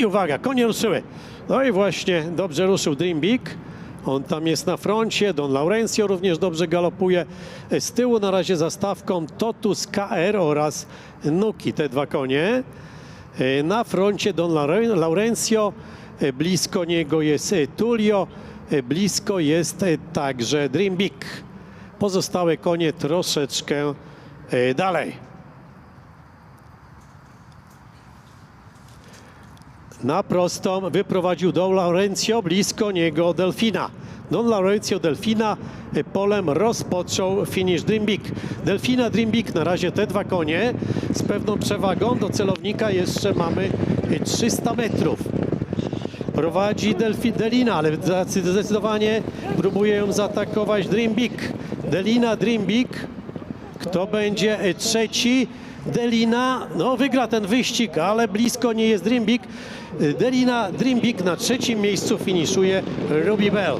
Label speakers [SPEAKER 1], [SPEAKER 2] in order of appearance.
[SPEAKER 1] I uwaga, konie ruszyły. No i właśnie dobrze ruszył Dream Big. On tam jest na froncie. Don Laurencio również dobrze galopuje. Z tyłu na razie za stawką Totus KR oraz Nuki, te dwa konie. E, Na froncie Don Laure- Laurencio. E, Blisko niego jest e, Tulio. Blisko jest także Dream Big. Pozostałe konie troszeczkę dalej. Na prostą wyprowadził Don Laurencio, blisko niego Delfina. Don Laurencio Delfina e, polem rozpoczął finish Dream Big. Delfina Dream Big na razie te dwa konie z pewną przewagą. Do celownika jeszcze mamy e, 300 metrów. Prowadzi Delfi, Delina, ale zdecydowanie próbuje ją zaatakować Dream Big. Delina Dream Big. Kto będzie e, trzeci? Delina, no wygra ten wyścig, ale blisko nie jest Dream Big. E, Delina Dream Big na trzecim miejscu finiszuje Ruby Bell.